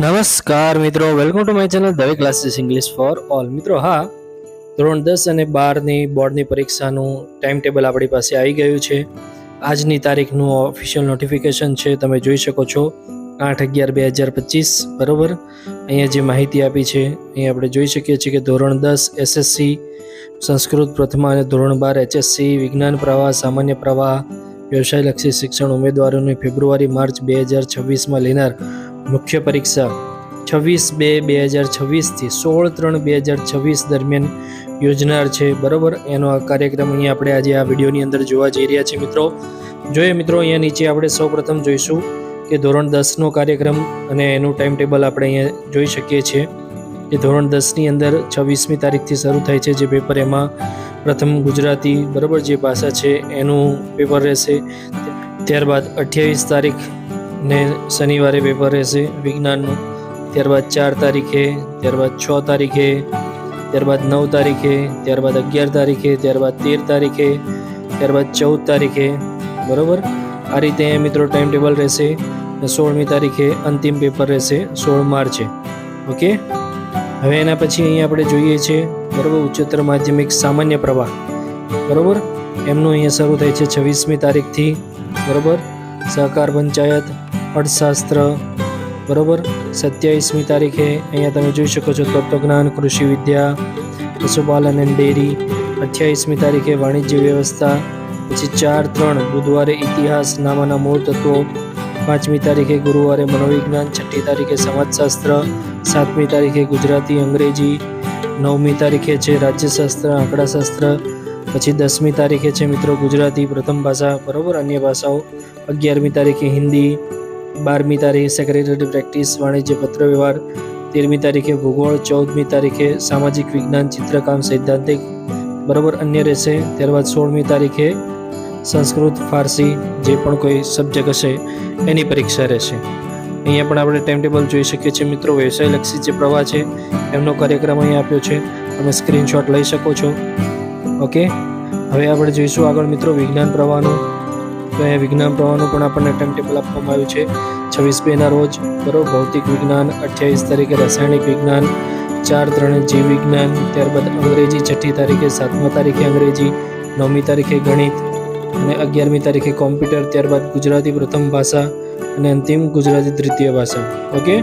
નમસ્કાર મિત્રો welcome to my channel Dave classes English for all મિત્રો, હા, ધોરણ દસ અને બારની બોર્ડની પરીક્ષાનું ટાઈમ ટેબલ આપણી પાસે આવી ગયું છે. આજની તારીખનું ઓફિશિયલ નોટિફિકેશન છે, તમે જોઈ શકો છો, આઠ અગિયાર બે હજાર પચીસ, બરાબર? અહીંયા જે માહિતી આપી છે, અહીંયા આપણે જોઈ શકીએ છીએ કે ધોરણ દસ એસએસસી સંસ્કૃત પ્રથમા અને ધોરણ બાર એચએસસી વિજ્ઞાન પ્રવાહ, સામાન્ય પ્રવાહ, વ્યવસાયલક્ષી શિક્ષણ ઉમેદવારોની ફેબ્રુઆરી, માર્ચ બે હજાર છવ્વીસમાં લેનાર મુખ્ય પરીક્ષા છવ્વીસ બે બે હજાર છવ્વીસથી સોળ ત્રણ બે હજાર છવ્વીસ દરમિયાન યોજનાર છે. બરાબર? એનો આ કાર્યક્રમ અહીંયા આપણે આજે આ વિડીયોની અંદર જોવા જઈ રહ્યા છીએ મિત્રો. જોઈએ મિત્રો, અહીંયા નીચે આપણે સૌપ્રથમ જોઈશું કે ધોરણ દસનો કાર્યક્રમ અને એનું ટાઈમ ટેબલ આપણે અહીંયા જોઈ શકીએ છીએ કે ધોરણ દસની અંદર છવ્વીસમી તારીખથી શરૂ થાય છે જે પેપર એમાં પ્રથમ ગુજરાતી, બરાબર, જે ભાષા છે એનું પેપર રહેશે. ત્યારબાદ અઠ્યાવીસ તારીખ ને શનિવારે પેપર રહેશે વિજ્ઞાનનું. ત્યારબાદ ચાર તારીખે, ત્યારબાદ છ તારીખે, ત્યારબાદ નવ તારીખે, ત્યારબાદ અગિયાર તારીખે, ત્યારબાદ તેર તારીખે, ત્યારબાદ ચૌદ તારીખે. બરાબર? આ રીતે મિત્રો ટાઈમ ટેબલ રહેશે ને સોળમી તારીખે અંતિમ પેપર રહેશે, સોળ માર્ચે. ઓકે? હવે એના પછી અહીંયા આપણે જોઈએ છીએ બરાબર, ઉચ્ચતર માધ્યમિક સામાન્ય પ્રવાહ. બરાબર? એમનું અહીંયા શરૂ થાય છે છવ્વીસમી તારીખથી. બરાબર? સહકાર પંચાયત અર્થશાસ્ત્ર, બરાબર? સત્યાવીસમી તારીખે અહીંયા તમે જોઈ શકો છો તત્વજ્ઞાન, કૃષિ વિદ્યા, પશુપાલન એન્ડ ડેરી અઠ્યાવીસમી તારીખે વાણિજ્ય વ્યવસ્થા, પછી ચાર, ત્રણ, બુધવારે ઇતિહાસ, નામાના મૂળ તત્વો. પાંચમી તારીખે ગુરુવારે મનોવિજ્ઞાન, છઠ્ઠી તારીખે સમાજશાસ્ત્ર, સાતમી તારીખે ગુજરાતી, અંગ્રેજી, નવમી તારીખે છે રાજ્યશાસ્ત્ર, આંકડાશાસ્ત્ર, પછી દસમી તારીખે છે મિત્રો ગુજરાતી, પ્રથમ ભાષા, બરાબર? અન્ય ભાષાઓ. અગિયારમી તારીખે હિન્દી બારમી તારીખે સેક્રેટરી પ્રેક્ટિસ વાણિજ્ય પત્ર વ્યવહાર. તેરમી તારીખે ભૂગોળ, ચૌદમી તારીખે સામાજિક વિજ્ઞાન, ચિત્રકામ, સૈદ્ધાંતિક. બરાબર અન્ય રહેશે. ત્યારબાદ સોળમી તારીખે સંસ્કૃત, ફારસી, જે પણ કોઈ સબ્જેક્ટ હશે, એની પરીક્ષા રહેશે. અહીંયા પણ આપણે ટાઈમ ટેબલ જોઈ શકીએ છીએ મિત્રો. વ્યવસાયલક્ષી જે પ્રવાહ છે, એમનો કાર્યક્રમ અહીંયા આપ્યો છે. તમે સ્ક્રીનશોટ લઈ શકો છો. ઓકે હવે આપણે જોઈશું આગળ મિત્રો વિજ્ઞાન પ્રવાહનું. અહીંયા વિજ્ઞાન પ્રવાહનું પણ આપણને ટાઈમ ટેબલ આપવામાં આવ્યું છે. છવ્વીસ બેના રોજ બરોબર ભૌતિક વિજ્ઞાન, અઠ્યાવીસ તારીખે રાસાયણિક વિજ્ઞાન, ચાર ત્રણે જીવ વિજ્ઞાન, ત્યારબાદ અંગ્રેજી, છઠ્ઠી તારીખે સાતમા તારીખે અંગ્રેજી, નવમી તારીખે ગણિત અને અગિયારમી તારીખે કોમ્પ્યુટર, ત્યારબાદ ગુજરાતી પ્રથમ ભાષા અને અંતિમ ગુજરાતી તૃતીય ભાષા. ઓકે?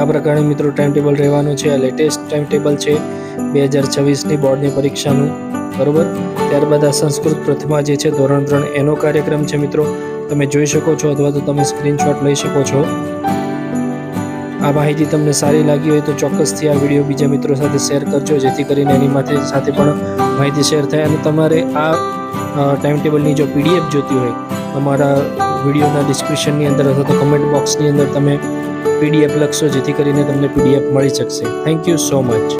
આ પ્રકારે મિત્રો ટાઈમ ટેબલ રહેવાનું છે. આ લેટેસ્ટ ટાઈમ ટેબલ છે. બે હજાર છવ્વીસની બોર્ડની પરીક્ષાનું. બરોબર? ત્યારબાદ આ સંસ્કૃત પ્રથમા જે છે, ધોરણ ત્રણ એનો કાર્યક્રમ છે મિત્રો. તમે જોઈ શકો છો અથવા તો તમે સ્ક્રીનશોટ લઈ શકો છો. આ માહિતી તમને સારી લાગી હોય તો ચોક્કસથી આ વીડિયો બીજા મિત્રો સાથે શેર કરજો, જેથી કરીને એની માથે સાથે પણ માહિતી શેર થાય. અને તમારે આ ટાઈમ ટેબલની જો પીડીએફ જોતી હોય, અમારા વિડીયોના ડિસ્ક્રિપ્શનની અંદર અથવા તો કમેન્ટ બોક્સની અંદર તમે પીડીએફ લખશો, જેથી કરીને તમને પીડીએફ મળી શકશે. Thank you so much